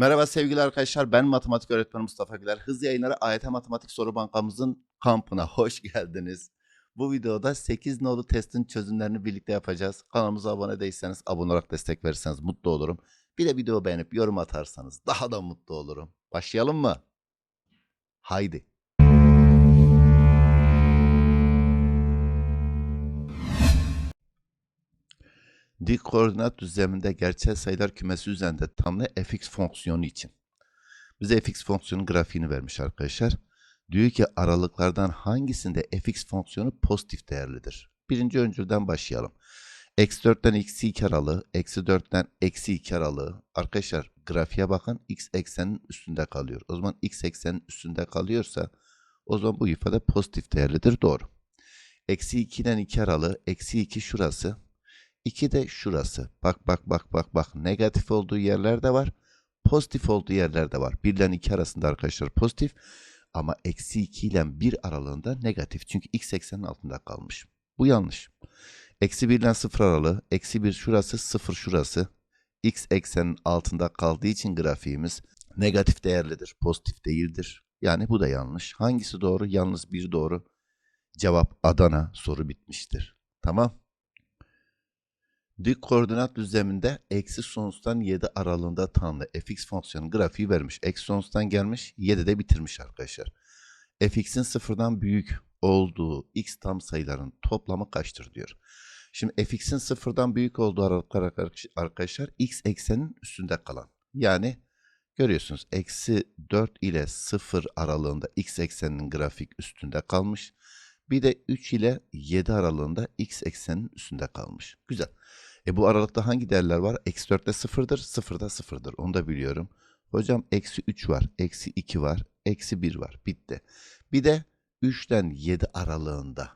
Merhaba sevgili arkadaşlar. Ben matematik öğretmeni Mustafa Güler. Hız yayınları AYT Matematik Soru Bankamızın kampına hoş geldiniz. Bu videoda 8 nolu testin çözümlerini birlikte yapacağız. Kanalımıza abone değilseniz abone olarak destek verirseniz mutlu olurum. Bir de video beğenip yorum atarsanız daha da mutlu olurum. Başlayalım mı? Haydi. Dik koordinat düzleminde gerçel sayılar kümesi üzerinde tamlı fx fonksiyonu için. Bize fx fonksiyonun grafiğini vermiş arkadaşlar. Diyor ki aralıklardan hangisinde fx fonksiyonu pozitif değerlidir? Birinci öncülden başlayalım. Eksi 4'ten eksi 2 aralığı, eksi 4'ten eksi 2 aralığı. Arkadaşlar grafiğe bakın x eksenin üstünde kalıyor. O zaman x eksenin üstünde kalıyorsa o zaman bu ifade pozitif değerlidir. Doğru. Eksi 2'den 2 aralığı, eksi 2 şurası, 2 de şurası. Bak bak bak bak bak. Negatif olduğu yerler de var. Pozitif olduğu yerler de var. 1 ile 2 arasında arkadaşlar pozitif. Ama eksi 2 ile 1 aralığında negatif. Çünkü x eksenin altında kalmış. Bu yanlış. Eksi 1 ile 0 aralığı. Eksi 1 şurası 0 şurası. x eksenin altında kaldığı için grafiğimiz negatif değerlidir. Pozitif değildir. Yani bu da yanlış. Hangisi doğru? Yalnız bir doğru. Cevap Adana. Soru bitmiştir. Tamam. Dik koordinat düzleminde eksi sonsuzdan 7 aralığında tanımlı fx fonksiyonu grafiği vermiş. Eksi sonsuzdan gelmiş 7'de bitirmiş arkadaşlar. fx'in sıfırdan büyük olduğu x tam sayıların toplamı kaçtır diyor. Şimdi fx'in sıfırdan büyük olduğu aralıklar arkadaşlar x eksenin üstünde kalan. Yani görüyorsunuz eksi 4 ile 0 aralığında x ekseninin grafik üstünde kalmış. Bir de 3 ile 7 aralığında x eksenin üstünde kalmış. Güzel. E bu aralıkta hangi değerler var? Eksi 4'te 0'dır, 0'da 0'dır. Onu da biliyorum. Hocam eksi 3 var, eksi 2 var, eksi 1 var. Bitti. Bir de 3'ten 7 aralığında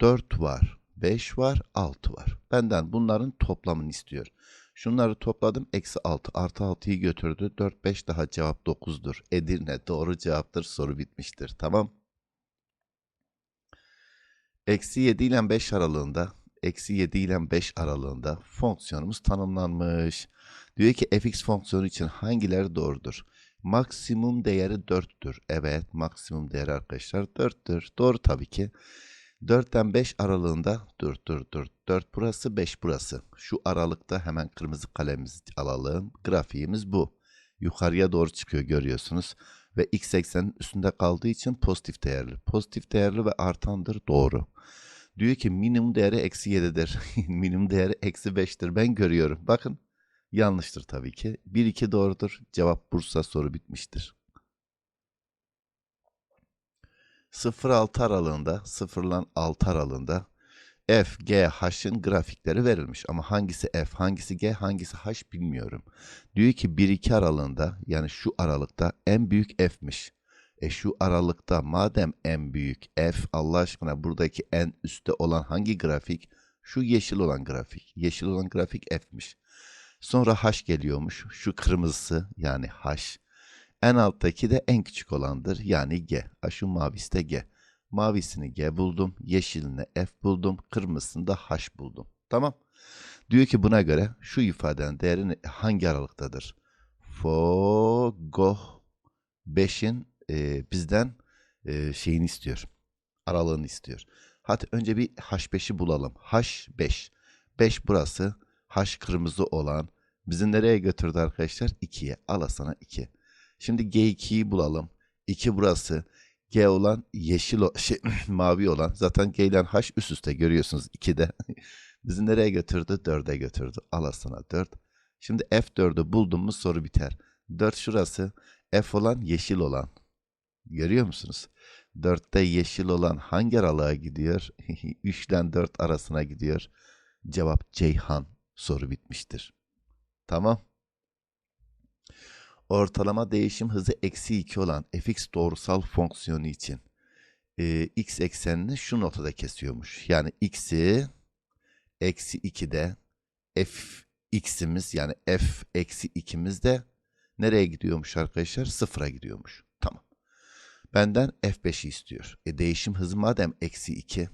4 var, 5 var, 6 var. Benden bunların toplamını istiyor. Şunları topladım. Eksi 6 artı 6'yı götürdü. 4, 5 daha cevap 9'dur. Edirne doğru cevaptır. Soru bitmiştir. Tamam. Eksi 7 ile 5 aralığında eksi 7 ile 5 aralığında fonksiyonumuz tanımlanmış. Diyor ki fx fonksiyonu için hangileri doğrudur? Maksimum değeri 4'tür. Evet maksimum değeri arkadaşlar 4'tür. Doğru tabii ki. 4'ten 5 aralığında dur dur dur 4 burası 5 burası. Şu aralıkta hemen kırmızı kalemimizi alalım. Grafiğimiz bu. Yukarıya doğru çıkıyor görüyorsunuz. Ve x eksenin üstünde kaldığı için pozitif değerli. Pozitif değerli ve artandır doğru. Diyor ki minimum değeri eksi 7'dir. minimum değeri eksi 5'tir. Ben görüyorum. Bakın yanlıştır tabii ki. 1-2 doğrudur. Cevap Bursa soru bitmiştir. 0-6 aralığında 0 ile 6 aralığında f, g, h'ın grafikleri verilmiş. Ama hangisi f, hangisi g, hangisi h bilmiyorum. Diyor ki 1-2 aralığında yani şu aralıkta en büyük f'miş. E şu aralıkta madem en büyük f Allah aşkına buradaki en üstte olan hangi grafik? Şu yeşil olan grafik. Yeşil olan grafik f'miş. Sonra h geliyormuş. Şu kırmızısı yani h. En alttaki de en küçük olandır yani g. Ha şu mavisi de g. Mavisini g buldum. Yeşilini f buldum. Kırmızısını da h buldum. Tamam. Diyor ki buna göre şu ifadenin değeri hangi aralıktadır? Fogo 5'in e, bizden e, şeyini istiyor. Aralığını istiyor. Hadi önce bir H5'i bulalım. H5. 5 burası. H kırmızı olan. Bizi nereye götürdü arkadaşlar? 2'ye. Al sana 2. Şimdi G2'yi bulalım. 2 burası. G olan yeşil şey, mavi olan. Zaten G ile H üst üste görüyorsunuz 2'de. Bizi nereye götürdü? 4'e götürdü. Al sana 4. Şimdi F4'ü buldum mu soru biter. 4 şurası. F olan yeşil olan. Görüyor musunuz? 4'te yeşil olan hangi aralığa gidiyor? 3 ile 4 arasına gidiyor. Cevap Ceyhan. Soru bitmiştir. Tamam. Ortalama değişim hızı eksi 2 olan fx doğrusal fonksiyonu için e, x eksenini şu notada kesiyormuş. Yani x'i eksi 2'de f x'imiz yani f eksi 2'miz de nereye gidiyormuş arkadaşlar? Sıfıra gidiyormuş. Tamam. Benden F5'i istiyor. E, değişim hızı madem eksi 2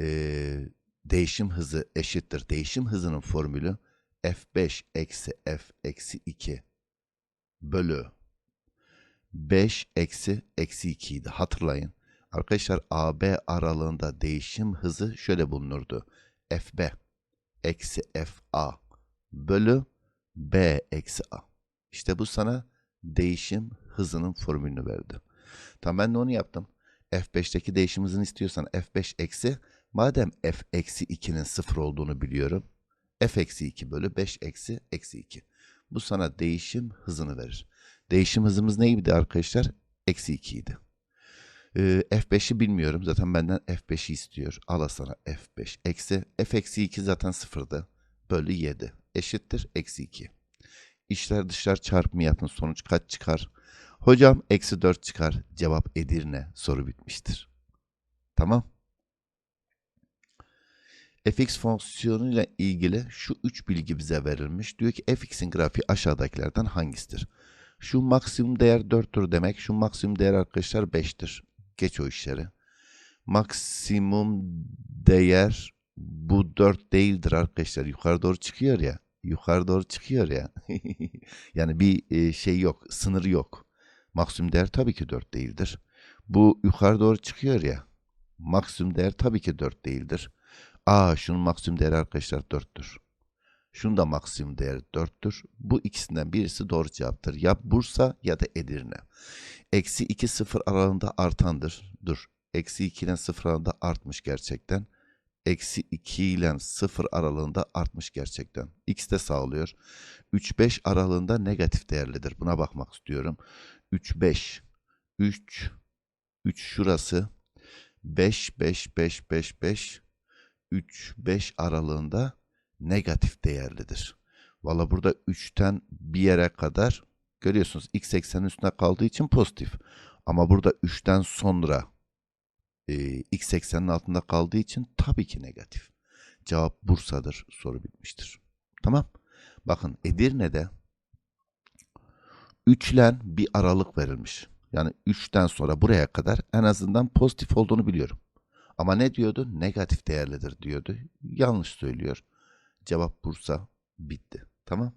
e, değişim hızı eşittir. Değişim hızının formülü F5 eksi F eksi 2 bölü 5 eksi eksi 2 idi. Hatırlayın. Arkadaşlar AB aralığında değişim hızı şöyle bulunurdu. FB eksi FA bölü B eksi A. İşte bu sana değişim hızının formülünü verdi. Tamam ben de onu yaptım. F5'teki değişim hızını istiyorsan F5 eksi madem F eksi 2'nin sıfır olduğunu biliyorum. F eksi 2 bölü 5 eksi eksi 2. Bu sana değişim hızını verir. Değişim hızımız neydi arkadaşlar? Eksi 2 idi. Ee, F5'i bilmiyorum. Zaten benden F5'i istiyor. Al sana F5. Eksi F eksi 2 zaten sıfırdı. Bölü 7. Eşittir. Eksi 2. İşler dışlar çarpımı yapın. Sonuç kaç çıkar? Hocam eksi 4 çıkar. Cevap Edirne. Soru bitmiştir. Tamam. fx fonksiyonuyla ilgili şu üç bilgi bize verilmiş. Diyor ki fx'in grafiği aşağıdakilerden hangisidir? Şu maksimum değer 4'tür demek. Şu maksimum değer arkadaşlar 5'tir. Geç o işleri. Maksimum değer bu 4 değildir arkadaşlar. Yukarı doğru çıkıyor ya. Yukarı doğru çıkıyor ya. yani bir e, şey yok. Sınırı yok. Maksimum değer tabii ki 4 değildir. Bu yukarı doğru çıkıyor ya. Maksimum değer tabii ki 4 değildir. Aa şunun maksimum değeri arkadaşlar 4'tür. Şunun da maksimum değeri 4'tür. Bu ikisinden birisi doğru cevaptır. Ya Bursa ya da Edirne. Eksi 2 sıfır aralığında artandır. Dur. Eksi 2 ile 0 aralığında artmış gerçekten. Eksi 2 ile 0 aralığında artmış gerçekten. X de sağlıyor. 3-5 aralığında negatif değerlidir. Buna bakmak istiyorum. 3-5. 3. 3 şurası. 5, 5, 5, 5, 5. 3, 5 aralığında negatif değerlidir. Valla burada 3'ten bir yere kadar görüyorsunuz x eksenin üstüne kaldığı için pozitif. Ama burada 3'ten sonra e, x eksenin altında kaldığı için tabii ki negatif. Cevap Bursa'dır. Soru bitmiştir. Tamam. Bakın Edirne'de 3 ile bir aralık verilmiş. Yani 3'ten sonra buraya kadar en azından pozitif olduğunu biliyorum. Ama ne diyordu? Negatif değerlidir diyordu. Yanlış söylüyor. Cevap Bursa bitti. Tamam.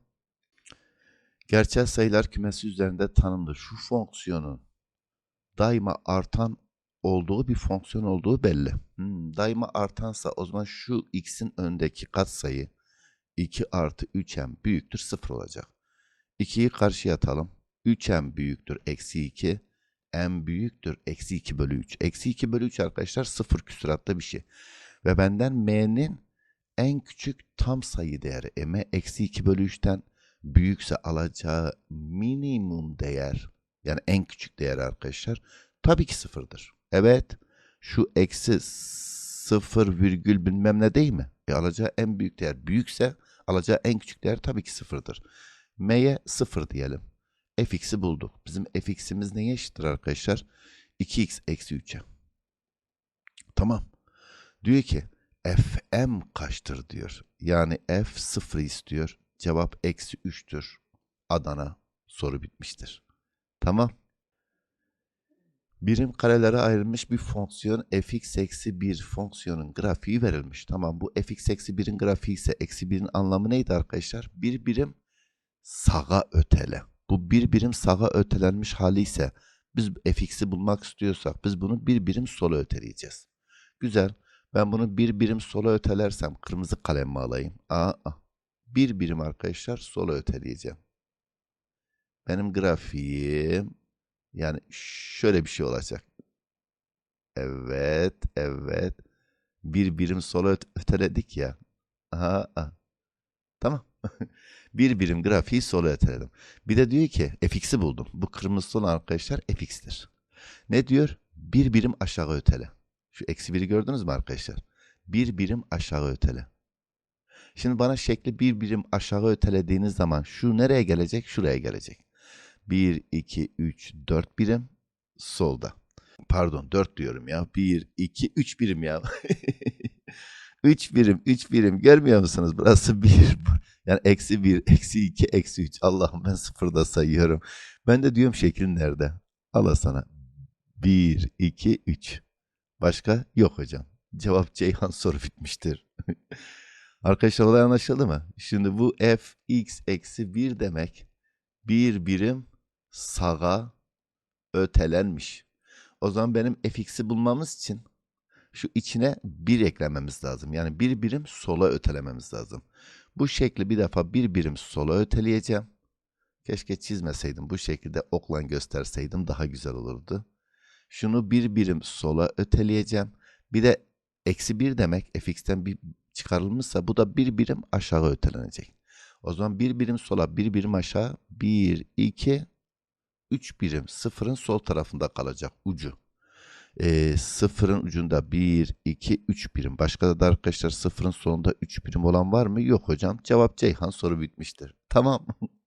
Gerçel sayılar kümesi üzerinde tanımlı şu fonksiyonun daima artan olduğu bir fonksiyon olduğu belli. Hmm, daima artansa o zaman şu x'in öndeki katsayı 2 artı 3m büyüktür 0 olacak. 2'yi karşıya atalım. 3m büyüktür eksi 2 m büyüktür eksi 2 bölü 3. Eksi 2 bölü 3 arkadaşlar sıfır küsuratta bir şey. Ve benden m'nin en küçük tam sayı değeri m eksi 2 bölü 3'ten büyükse alacağı minimum değer yani en küçük değer arkadaşlar tabii ki sıfırdır. Evet şu eksi sıfır virgül bilmem ne değil mi? E alacağı en büyük değer büyükse alacağı en küçük değer tabii ki sıfırdır. M'ye sıfır diyelim fx'i bulduk. Bizim fx'imiz neye eşittir arkadaşlar? 2x eksi 3'e. Tamam. Diyor ki fm kaçtır diyor. Yani f 0 istiyor. Cevap eksi 3'tür. Adana soru bitmiştir. Tamam. Birim karelere ayrılmış bir fonksiyon fx eksi 1 fonksiyonun grafiği verilmiş. Tamam bu fx eksi 1'in grafiği ise eksi 1'in anlamı neydi arkadaşlar? Bir birim sağa ötele. Bu bir birim sağa ötelenmiş hali ise biz fx'i bulmak istiyorsak biz bunu bir birim sola öteleyeceğiz. Güzel. Ben bunu bir birim sola ötelersem kırmızı kalemimi alayım. Aa, bir birim arkadaşlar sola öteleyeceğim. Benim grafiğim yani şöyle bir şey olacak. Evet, evet. Bir birim sola öteledik ya. Aha, aha. Tamam. bir birim grafiği sola öteledim. Bir de diyor ki fx'i buldum. Bu kırmızı olan arkadaşlar fx'tir. Ne diyor? Bir birim aşağı ötele. Şu eksi biri gördünüz mü arkadaşlar? Bir birim aşağı ötele. Şimdi bana şekli bir birim aşağı ötelediğiniz zaman şu nereye gelecek? Şuraya gelecek. 1, 2, 3, 4 birim solda. Pardon 4 diyorum ya. 1, 2, 3 birim ya. 3 birim, 3 birim görmüyor musunuz? Burası 1. Yani eksi 1, eksi 2, eksi 3. Allah'ım ben sıfırda sayıyorum. Ben de diyorum şekil nerede? Allah sana. 1, 2, 3. Başka yok hocam. Cevap Ceyhan soru bitmiştir. Arkadaşlar olay anlaşıldı mı? Şimdi bu f x eksi 1 demek bir birim sağa ötelenmiş. O zaman benim fx'i bulmamız için şu içine 1 eklememiz lazım. Yani bir birim sola ötelememiz lazım. Bu şekli bir defa bir birim sola öteleyeceğim. Keşke çizmeseydim. Bu şekilde okla gösterseydim daha güzel olurdu. Şunu bir birim sola öteleyeceğim. Bir de eksi 1 demek fx'ten bir çıkarılmışsa bu da bir birim aşağı ötelenecek. O zaman bir birim sola bir birim aşağı 1, 2, 3 birim sıfırın sol tarafında kalacak ucu. Ee, sıfırın ucunda 1, 2, 3 birim. Başka da arkadaşlar sıfırın sonunda 3 birim olan var mı? Yok hocam. Cevap Ceyhan soru bitmiştir. Tamam.